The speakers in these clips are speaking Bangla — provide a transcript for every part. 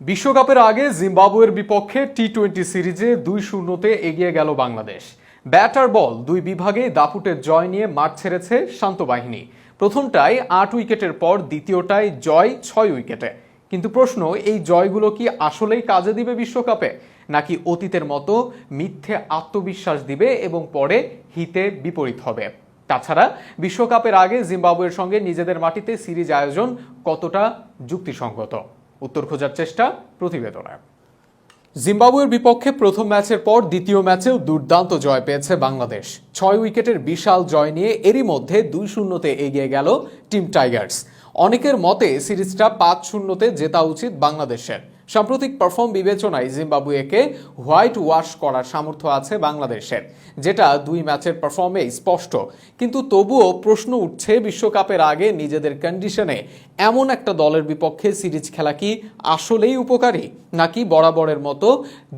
বিশ্বকাপের আগে জিম্বাবুয়ের বিপক্ষে টি টোয়েন্টি সিরিজে দুই শূন্যতে এগিয়ে গেল বাংলাদেশ। ব্যাট আর বল দুই বিভাগে দাপুটের জয় নিয়ে মাঠ ছেড়েছে শান্ত বাহিনী। প্রথমটায় আট উইকেটের পর দ্বিতীয়টায় জয় ছয় উইকেটে। কিন্তু প্রশ্ন, এই জয়গুলো কি আসলেই কাজে দিবে বিশ্বকাপে? নাকি অতীতের মতো মিথ্যে আত্মবিশ্বাস দিবে এবং পরে হিতে বিপরীত হবে? তাছাড়া, বিশ্বকাপের আগে জিম্বাবুয়ের সঙ্গে নিজেদের মাটিতে সিরিজ আয়োজন কতটা যুক্তিসঙ্গত? উত্তর খোঁজার চেষ্টা প্রতিবেদনে জিম্বাবুয়ের বিপক্ষে প্রথম ম্যাচের পর দ্বিতীয় ম্যাচেও দুর্দান্ত জয় পেয়েছে বাংলাদেশ। ছয় উইকেটের বিশাল জয় নিয়ে এরই মধ্যে দুই শূন্যতে এগিয়ে গেল টিম টাইগার্স। অনেকের মতে সিরিজটা পাঁচ শূন্যতে জেতা উচিত বাংলাদেশের। সাম্প্রতিক পারফর্ম বিবেচনায় জিম্বাবুয়েকে হোয়াইট ওয়াশ করার সামর্থ্য আছে বাংলাদেশের, যেটা দুই ম্যাচের পারফর্মে স্পষ্ট। কিন্তু তবুও প্রশ্ন উঠছে বিশ্বকাপের আগে নিজেদের কন্ডিশনে এমন একটা দলের বিপক্ষে সিরিজ খেলা কি আসলেই উপকারী? নাকি বরাবরের মতো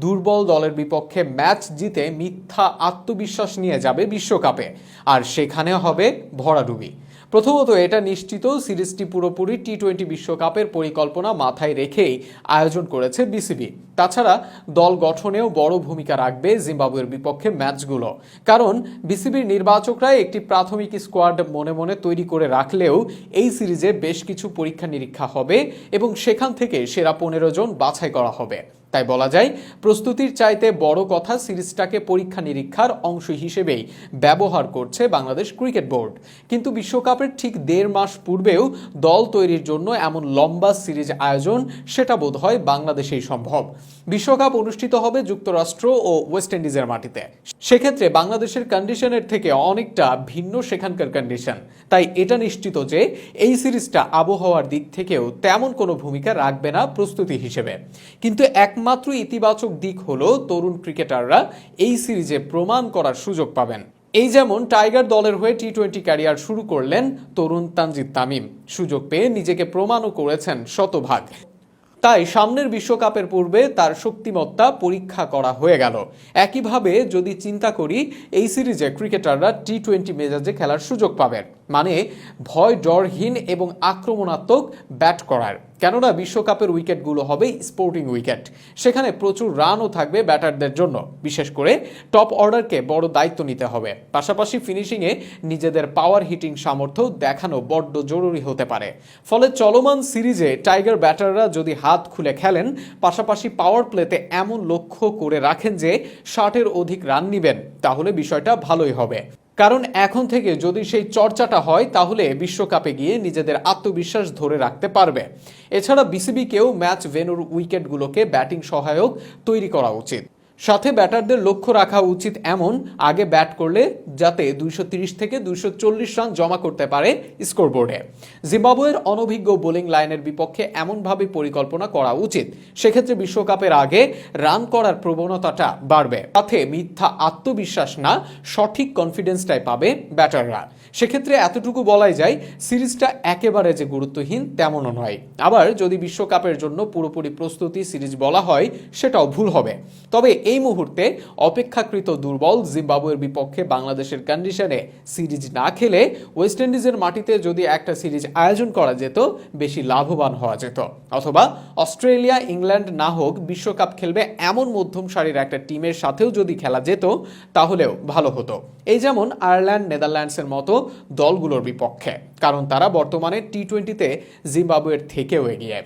দুর্বল দলের বিপক্ষে ম্যাচ জিতে মিথ্যা আত্মবিশ্বাস নিয়ে যাবে বিশ্বকাপে? আর সেখানে হবে ভরাডুবি। প্রথমত এটা নিশ্চিত, সিরিজটি পুরোপুরি টি টোয়েন্টি বিশ্বকাপের পরিকল্পনা মাথায় রেখেই আয়োজন করেছে বিসিবি। তাছাড়া দল গঠনেও বড় ভূমিকা রাখবে জিম্বাবুয়ের বিপক্ষে ম্যাচগুলো। কারণ বিসিবির নির্বাচকরা একটি প্রাথমিক স্কোয়াড মনে মনে তৈরি করে রাখলেও এই সিরিজে বেশ কিছু পরীক্ষা নিরীক্ষা হবে এবং সেখান থেকে সেরা পনেরো জন বাছাই করা হবে। তাই বলা যায়, প্রস্তুতির চাইতে বড় কথা সিরিজটাকে পরীক্ষা নিরীক্ষার অংশ হিসেবেই ব্যবহার করছে বাংলাদেশ ক্রিকেট বোর্ড। কিন্তু বিশ্বকাপের ঠিক দেড় মাস পূর্বেও দল তৈরির জন্য এমন লম্বা সিরিজ আয়োজন সেটা বোধ হয় বাংলাদেশেই সম্ভব। বিশ্বকাপ অনুষ্ঠিত হবে যুক্তরাষ্ট্র ও ওয়েস্ট ইন্ডিজের মাটিতে। সেক্ষেত্রে বাংলাদেশের কন্ডিশনের থেকে অনেকটা ভিন্ন সেখানকার কন্ডিশন। তাই এটা নিশ্চিত যে এই সিরিজটা আবহাওয়ার দিক থেকেও তেমন কোনো ভূমিকা রাখবে না প্রস্তুতি হিসেবে। কিন্তু একমাত্র ইতিবাচক দিক হলো তরুণ ক্রিকেটাররা এই সিরিজে প্রমাণ করার সুযোগ পাবেন। এই যেমন টাইগার দলের হয়ে টি টোয়েন্টি ক্যারিয়ার শুরু করলেন তরুণ তানজিদ তামিম। সুযোগ পেয়ে নিজেকে প্রমাণও করেছেন শতভাগ। তাই সামনের বিশ্বকাপের পূর্বে তার শক্তিমত্তা পরীক্ষা করা হয়ে গেল। একইভাবে যদি চিন্তা করি, এই সিরিজে ক্রিকেটাররা টি টোয়েন্টি মেজাজে খেলার সুযোগ পাবেন। মানে ভয়, ডরহীন এবং আক্রমণাত্মক ব্যাট করার। কেননা বিশ্বকাপের উইকেটগুলো হবে স্পোর্টিং উইকেট। সেখানে প্রচুর রানও থাকবে ব্যাটারদের জন্য। বিশেষ করে টপ অর্ডারকে বড় দায়িত্ব নিতে হবে। পাশাপাশি ফিনিশিংয়ে নিজেদের পাওয়ার হিটিং সামর্থ্য দেখানো বড্ড জরুরি হতে পারে। ফলে চলমান সিরিজে টাইগার ব্যাটাররা যদি হাত খুলে খেলেন, পাশাপাশি পাওয়ার প্লেতে এমন লক্ষ্য করে রাখেন যে ষাটের অধিক রান নিবেন, তাহলে বিষয়টা ভালোই হবে। কারণ এখন থেকে যদি সেই চর্চাটা হয়, তাহলে বিশ্বকাপে গিয়ে নিজেদের আত্মবিশ্বাস ধরে রাখতে পারবে। এছাড়া বিসিবিকেও ম্যাচ ভেনুর উইকেটগুলোকে ব্যাটিং সহায়ক তৈরি করা উচিত। সাথে ব্যাটারদের লক্ষ্য রাখা উচিত এমন, আগে ব্যাট করলে যাতে দুইশো তিরিশ থেকে দুইশো চল্লিশ রান জমা করতে পারে স্কোরবোর্ডে। জিম্বাবুয়ের অনভিজ্ঞ বোলিং লাইনের বিপক্ষে এমনভাবে পরিকল্পনা করা উচিত। সেক্ষেত্রে বিশ্বকাপের আগে রান করার প্রবণতাটা বাড়বে। সাথে মিথ্যা আত্মবিশ্বাস না, সঠিক কনফিডেন্সটাই পাবে ব্যাটাররা। সেক্ষেত্রে এতটুকু বলাই যায়, সিরিজটা একেবারে যে গুরুত্বহীন তেমনও নয়। আবার যদি বিশ্বকাপের জন্য পুরোপুরি প্রস্তুতি সিরিজ বলা হয়, সেটাও ভুল হবে। তবে এই মুহূর্তে অপেক্ষাকৃত দুর্বল জিম্বাবুয়ের বিপক্ষে বাংলাদেশের কন্ডিশনে সিরিজ না খেলে ওয়েস্ট ইন্ডিজের মাটিতে যদি একটা সিরিজ আয়োজন করা যেত, বেশি লাভবান হওয়া যেত। অথবা অস্ট্রেলিয়া, ইংল্যান্ড না হোক, বিশ্বকাপ খেলবে এমন মধ্যম সারির একটা টিমের সাথেও যদি খেলা যেত, তাহলেও ভালো হতো। এই যেমন আয়ারল্যান্ড, নেদারল্যান্ডসের মতো দলগুলোর বিপক্ষে। কারণ তারা বর্তমানে টি টোয়েন্টিতে জিম্বাবুয়ের থেকেও এগিয়ে।